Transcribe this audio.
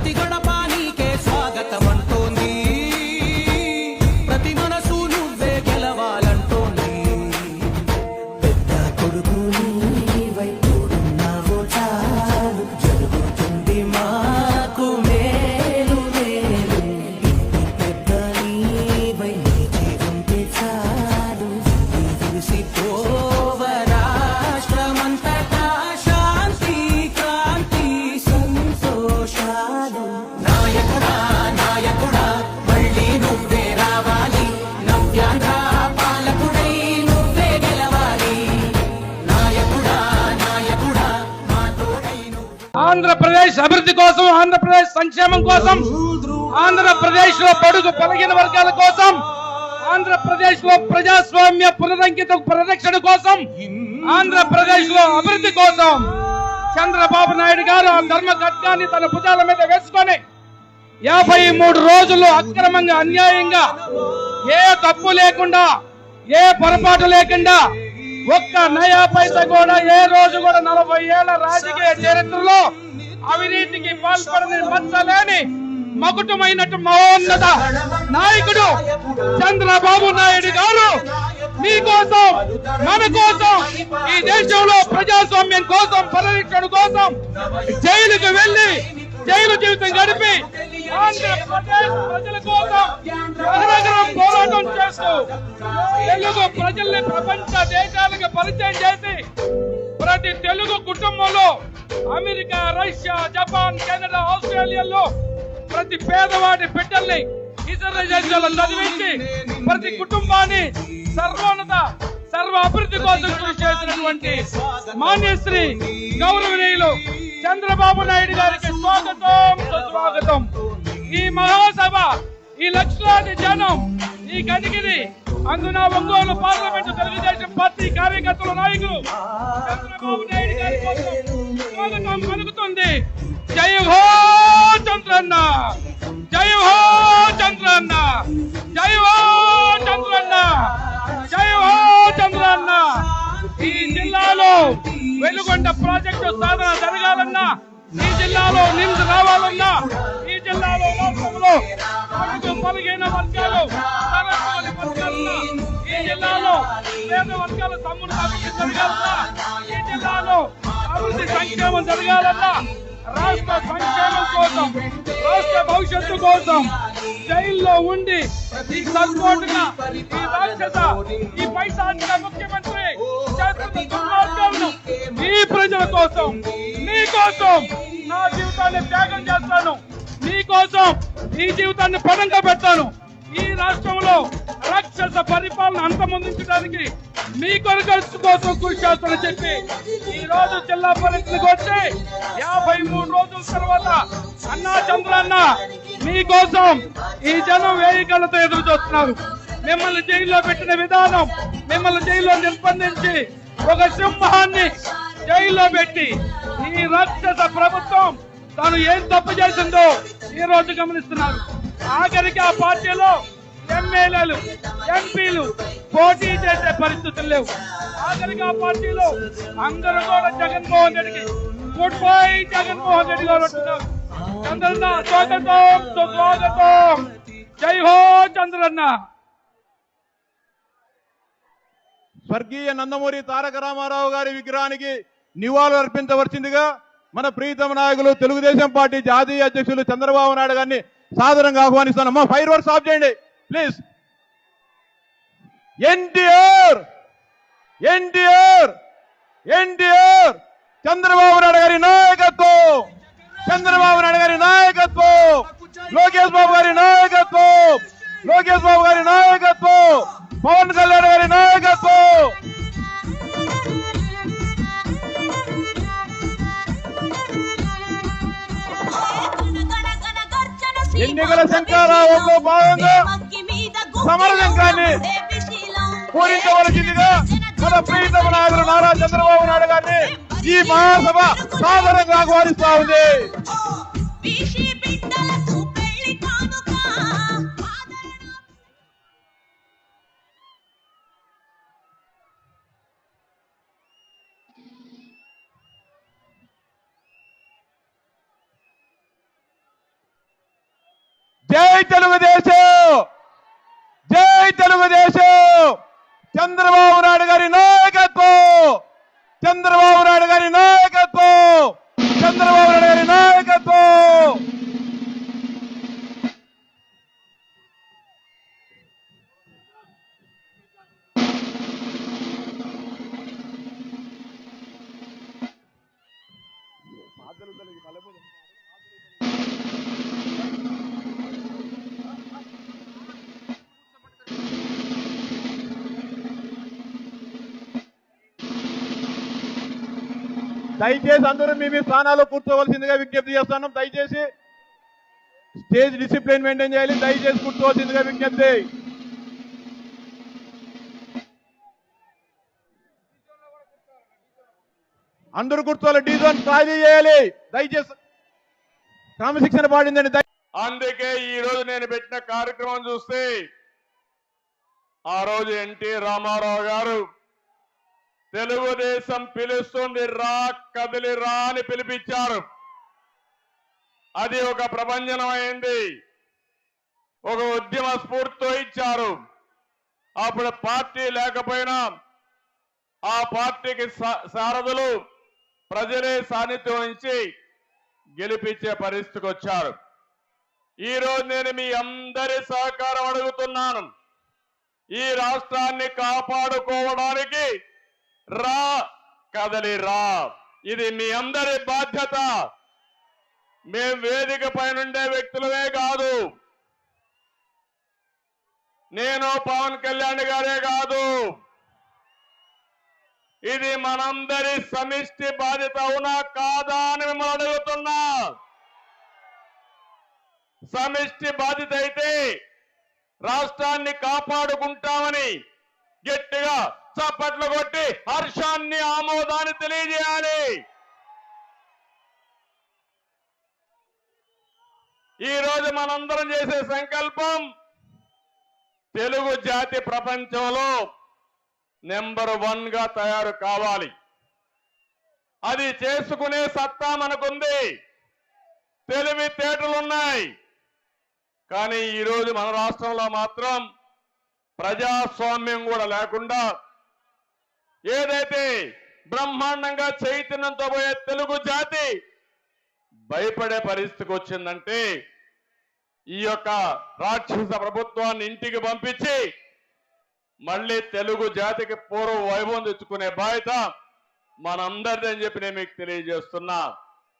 ప్రతి గడప ఆంధ్రప్రదేశ్ అభివృద్ధి కోసం ఆంధ్రప్రదేశ్ సంక్షేమం కోసం ఆంధ్రప్రదేశ్లో పడుగు పలిగిన వర్గాల కోసం ఆంధ్రప్రదేశ్లో ప్రజాస్వామ్య పునరంకిత పరిరక్షణ కోసం ఆంధ్రప్రదేశ్లో అభివృద్ధి కోసం చంద్రబాబు నాయుడు గారు ఆ ధర్మ ఖడ్గాన్ని తన భుజాల మీద వేసుకొని యాభై మూడు రోజులు అక్రమంగా అన్యాయంగా ఏ తప్పు లేకుండా ఏ పొరపాటు లేకుండా ఒక్క నయా పైస కూడా ఏ రోజు కూడా నలభై ఏళ్ళ రాజకీయ చరిత్రలో అవినీతికి పాల్పడని మచ్చలేని మకుటమైనట్టు మహోన్నత నాయకుడు చంద్రబాబు నాయుడు గారు మీకోసం మన కోసం ఈ దేశంలో ప్రజాస్వామ్యం కోసం పరిరక్షణ కోసం జైలుకు వెళ్ళి జైలు జీవితం గడిపి ఆంధ్రప్రదేశ్ ప్రజల కోసం నిరంతరం పోరాటం చేస్తూ తెలుగు ప్రజల్ని ప్రపంచ దేశాలకు పరిచయం చేసి ప్రతి తెలుగు కుటుంబంలో అమెరికా రష్యా జపాన్ కెనడా ఆస్ట్రేలియాలో ప్రతి పేదవాడి బిడ్డల్ని ఇతర చదివించి ప్రతి కుటుంబాన్ని సర్వోన్నత సర్వ అభివృద్ధి కోసం కృషి చేసినటువంటి మాన్యశ్రీ గౌరవనీయులు చంద్రబాబు నాయుడు గారికి స్వాగతం సుస్వాగతం. ఈ మహాసభ ఈ లక్షలాది జనం ఈ గదిగిరి అందున ఒంగోలు పార్లమెంటు తెలుగుదేశం పార్టీ కార్యకర్తల నాయకులు చంద్రబాబు నాయుడు గారి కోసం పలుకుతుంది. జై హో చంద్రన్న! జై హో చంద్రన్న! జై హో చంద్రన్న! జై హో చంద్రన్న! ఈ జిల్లాలో వెలుగొండ ప్రాజెక్టు సాధన జరగాలన్నా ఈ జిల్లాలో నిమ్స్ రావాలన్నా ఈ జిల్లాలో రాష్ట్రంలో అడుగు వర్గాలు జిల్లాలో పేద వర్గాల తమ్ముడు అభివృద్ధి జరగాలన్నా ఈ జిల్లాలో అభివృద్ధి సంక్షేమం జరగాలన్నా రాష్ట్ర సంక్షేమం కోసం రాష్ట్ర భవిష్యత్తు కోసం జైల్లో ఉండి ఈ సర్కోటుగా ఈ రాక్షస ఈ పైశాచిక ముఖ్యమంత్రి చేస్తున్న దుర్మార్గాలను ఈ ప్రజల కోసం మీ కోసం నా జీవితాన్ని త్యాగం చేస్తాను. మీ కోసం ఈ జీవితాన్ని పదంగా పెడతాను. ఈ రాష్ట్రంలో రాక్షస పరిపాలన అంతమొందించడానికి మీ కొరకు కోసం కృషి చేస్తానని చెప్పి ఈ రోజు జిల్లా పరిస్థితికి వచ్చి యాభై మూడు రోజుల తర్వాత అన్నా చంద్రన్న మీకోసం ఈ జనం వేయికలతో ఎదురు చూస్తున్నారు. మిమ్మల్ని జైల్లో పెట్టిన విధానం మిమ్మల్ని జైల్లో నిర్బంధించి ఒక సింహాన్ని జైల్లో పెట్టి ఈ రాక్షస ప్రభుత్వం తాను ఏం తప్పు చేసిందో ఈ రోజు గమనిస్తున్నారు. ఆఖరికి ఆ పార్టీలో ఎమ్మెల్యేలు ఎంపీలు పోటీ చేసే పరిస్థితులు లేవు. ఆఖరికి ఆ పార్టీలో అందరూ కూడా జగన్మోహన్ రెడ్డికి గుడ్ బై జగన్మోహన్ రెడ్డి గారు అంటున్నారు. చంద్రన్న స్వాగతం సుస్వాగతం జై హో చంద్రన్న. స్వర్గీయ నందమూరి తారక రామారావు గారి విగ్రహానికి నివాళులు అర్పించవలసిందిగా మన ప్రీతమ నాయకులు తెలుగుదేశం పార్టీ జాతీయ అధ్యక్షులు చంద్రబాబు నాయుడు గారిని సాదరంగా ఆహ్వానిస్తాను అమ్మా ఫైర్ వర్క్స్ ఆఫ్ చేయండి. ప్లీజ్. ఎన్టీఆర్! ఎన్టీఆర్! ఎన్టీఆర్! చంద్రబాబు నాయుడు గారి నాయకత్వం! చంద్రబాబు నాయుడు గారి నాయకత్వం! లోకేష్ బాబు గారి నాయకత్వం! లోకేష్ బాబు గారి నాయకత్వం! పవన్ కళ్యాణ్ గారి నాయకత్వం ఎన్నికల శంకారావంలో భాగంగా సమర శంఖాన్ని పూరించవలసిందిగా మన ప్రీతమ నాయకుడు నారా చంద్రబాబు నాయుడు గారిని ఈ మహాసభ సాధారణంగా ఆహ్వానిస్తా ఉంది. జై తెలుగుదేశం! జై తెలుగుదేశం! చంద్రబాబు నాయుడు గారి నాయకత్వం! చంద్రబాబు నాయుడు గారి నాయకత్వం! చంద్రబాబు నాయుడు గారి నాయకత్వం! దయచేసి అందరూ మీ మీ స్థానాల్లో కూర్చోవలసిందిగా విజ్ఞప్తి చేస్తున్నాం. దయచేసి స్టేజ్ డిసిప్లిన్ మెయింటైన్ చేయాలి. దయచేసి కూర్చోవలసిందిగా విజ్ఞప్తి అందరూ కూర్చోవాలి. డీజోన్ ఖాళీ చేయాలి. దయచేసి క్రమశిక్షణ పాడిందండి అందుకే ఈ రోజు నేను పెట్టిన కార్యక్రమం చూస్తే ఆ రోజు ఎన్టీ రామారావు గారు తెలుగుదేశం పిలుస్తుంది రా కదిలి రా అని పిలిపించారు. అది ఒక ప్రభంజనం అయింది ఒక ఉద్యమ స్ఫూర్తితో ఇచ్చారు. అప్పుడు పార్టీ లేకపోయినా ఆ పార్టీకి సారథులు ప్రజలే సాన్నిధ్యం వహించి గెలిపించే పరిస్థితికి వచ్చారు. ఈ రోజు నేను మీ అందరి సహకారం అడుగుతున్నాను. ఈ రాష్ట్రాన్ని కాపాడుకోవడానికి రా కదలి రా. ఇది మీ అందరి బాధ్యత. మేం వేదిక పైనుండే వ్యక్తులమే కాదు. నేను పవన్ కళ్యాణ్ గారే కాదు. ఇది మనందరి సమిష్టి బాధ్యత అవునా కాదా అని మిమ్మల్ని అడుగుతున్నా. సమిష్టి బాధ్యత అయితే రాష్ట్రాన్ని కాపాడుకుంటామని గట్టిగా చప్పట్లు కొట్టి హర్షాన్ని ఆమోదాన్ని తెలియజేయాలి. ఈ రోజు మనందరం చేసే సంకల్పం తెలుగు జాతి ప్రపంచంలో నెంబర్ వన్గా తయారు కావాలి. అది చేసుకునే సత్తా మనకుంది. తెలివితేటలున్నాయి కానీ ఈరోజు మన రాష్ట్రంలో మాత్రం ప్రజాస్వామ్యం కూడా లేకుండా ఏదైతే బ్రహ్మాండంగా చైతన్యంతో పోయే తెలుగు జాతి భయపడే పరిస్థితికి వచ్చిందంటే ఈ యొక్క రాక్షస ప్రభుత్వాన్ని ఇంటికి పంపించి మళ్ళీ తెలుగు జాతికి పూర్వ వైభవం తెచ్చుకునే బాధ్యత మనందరిదని చెప్పి నేను మీకు తెలియజేస్తున్నా.